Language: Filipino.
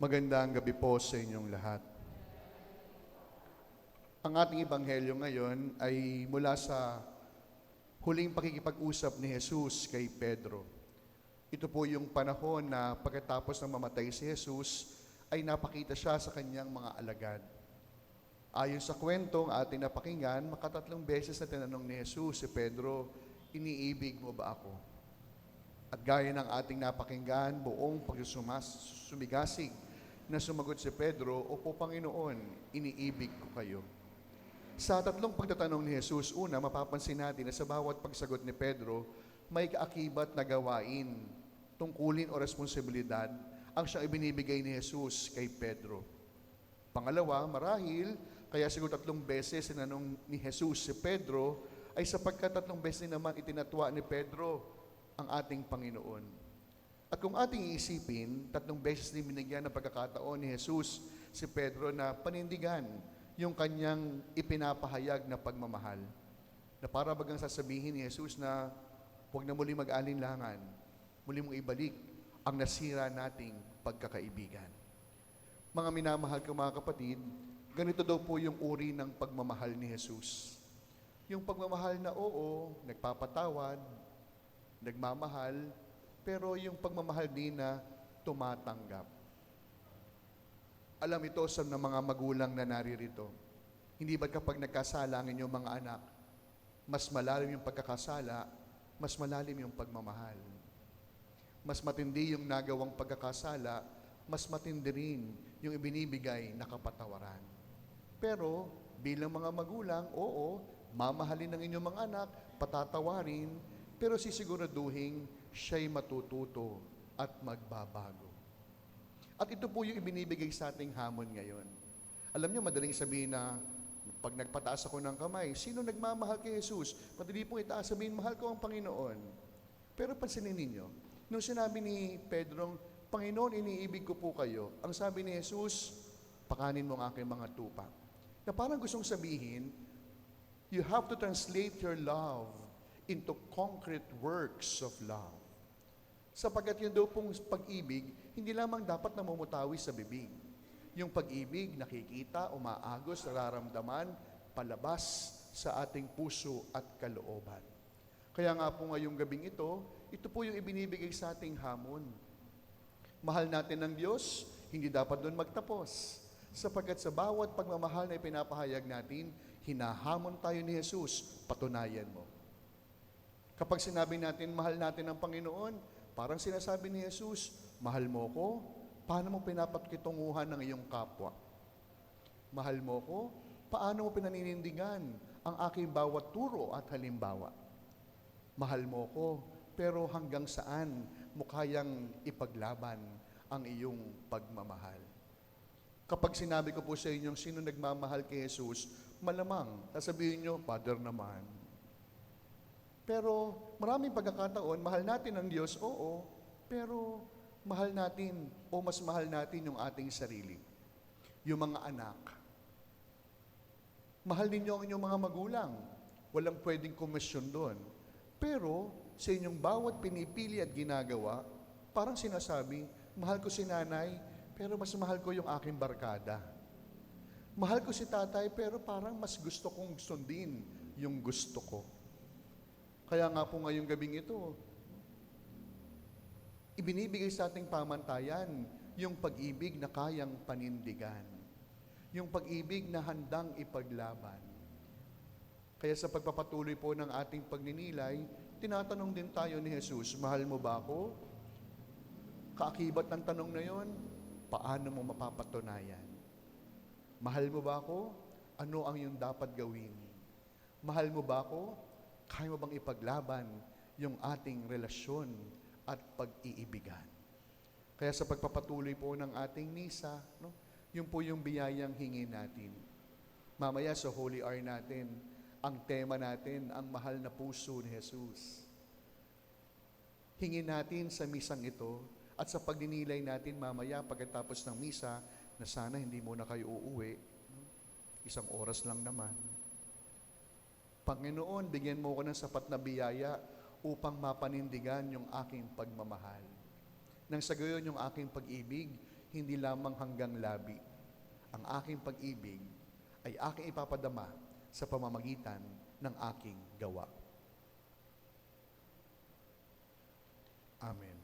Magandang gabi po sa inyong lahat. Ang ating ebanghelyo ngayon ay mula sa huling pakikipag-usap ni Jesus kay Pedro. Ito po yung panahon na pagkatapos ng mamatay si Jesus, ay napakita siya sa kanyang mga alagad. Ayon sa kwentong ating napakinggan, makatatlong beses na tinanong ni Jesus si Pedro, iniibig mo ba ako? At gaya ng ating napakinggan, buong pagsusumas, sumigasig na sumagot si Pedro, Opo Panginoon, iniibig ko kayo. Sa tatlong pagtatanong ni Jesus, una, mapapansin natin na sa bawat pagsagot ni Pedro, may kaakibat na gawain, tungkulin o responsibilidad ang siyang ibinibigay ni Jesus kay Pedro. Pangalawa, marahil, kaya siguro tatlong beses sinanong ni Jesus si Pedro, ay sapagkat tatlong beses naman itinatwa ni Pedro ang ating Panginoon. At kung ating iisipin, tatlong beses din binigyan ng pagkakataon ni Jesus si Pedro na panindigan yung kanyang ipinapahayag na pagmamahal. Na para bagang sasabihin ni Jesus na huwag na muli mag-alinlangan, muli mong ibalik ang nasira nating pagkakaibigan. Mga minamahal ko mga kapatid, ganito daw po yung uri ng pagmamahal ni Jesus. Yung pagmamahal na oo, nagpapatawad, nagmamahal, pero yung pagmamahal din tumatanggap. Alam ito sa mga magulang na naririto. Hindi ba kapag nagkasala ang inyong mga anak, mas malalim yung pagkakasala, mas malalim yung pagmamahal. Mas matindi yung nagawang pagkakasala, mas matindi rin yung ibinibigay na kapatawaran. Pero bilang mga magulang, oo, mamahalin ng inyong mga anak, patatawarin, pero sisiguraduhin siya'y matututo at magbabago. At ito po yung ibinibigay sa ating hamon ngayon. Alam niyo, madaling sabihin na pag nagpataas ako ng kamay, sino nagmamahal kay Jesus? Madali pong itaas sabihin, mahal ko ang Panginoon. Pero pansinin ninyo, nung sinabi ni Pedro, Panginoon, iniibig ko po kayo, ang sabi ni Jesus, pakanin mo ang aking mga tupa. Na parang gustong sabihin, you have to translate your love into concrete works of love. Sapagkat yun daw pong pag-ibig, hindi lamang dapat namumutawi sa bibig. Yung pag-ibig, nakikita, umaagos, nararamdaman, palabas sa ating puso at kalooban. Kaya nga po ngayong gabing ito, ito po yung ibinibigay sa ating hamon. Mahal natin ng Diyos, hindi dapat doon magtapos. Sapagkat sa bawat pagmamahal na ipinapahayag natin, hinahamon tayo ni Jesus, patunayan mo. Kapag sinabi natin, mahal natin ang Panginoon, parang sinasabi ni Jesus, mahal mo ko, paano mo pinapatkitunguhan ng iyong kapwa? Mahal mo ko, paano mo pinaninindigan ang aking bawat turo at halimbawa? Mahal mo ko, pero hanggang saan mo kayang ipaglaban ang iyong pagmamahal? Kapag sinabi ko po sa inyong sino nagmamahal kay Jesus, malamang, sasabihin nyo, Father naman. Pero maraming pagkakataon, mahal natin ang Diyos, oo, pero mahal natin o mas mahal natin yung ating sarili. Yung mga anak. Mahal ninyo ang inyong mga magulang. Walang pwedeng komisyon doon. Pero sa inyong bawat pinipili at ginagawa, parang sinasabi, mahal ko si nanay, pero mas mahal ko yung aking barkada. Mahal ko si tatay, pero parang mas gusto kong sundin yung gusto ko. Kaya nga po ngayong gabing ito, ibinibigay sa ating pamantayan yung pag-ibig na kayang panindigan. Yung pag-ibig na handang ipaglaban. Kaya sa pagpapatuloy po ng ating pagninilay, tinatanong din tayo ni Jesus, mahal mo ba ako? Kaakibat ng tanong na yon, paano mo mapapatunayan? Mahal mo ba ako? Ano ang iyong dapat gawin? Mahal mo ba ako? Kaya bang ipaglaban yung ating relasyon at pag-iibigan? Kaya sa pagpapatuloy po ng ating misa, no, yun po yung biyayang hingin natin. Mamaya sa Holy Hour natin, ang tema natin, ang mahal na puso ni Jesus. Hingin natin sa misang ito at sa pagninilay natin mamaya pagkatapos ng misa na sana hindi mo na kayo uuwi. Isang oras lang naman. Panginoon, bigyan mo ko ng sapat na biyaya upang mapanindigan yung aking pagmamahal. Nang sa gayon yung aking pag-ibig, hindi lamang hanggang labi. Ang aking pag-ibig ay aking ipapadama sa pamamagitan ng aking gawa. Amen.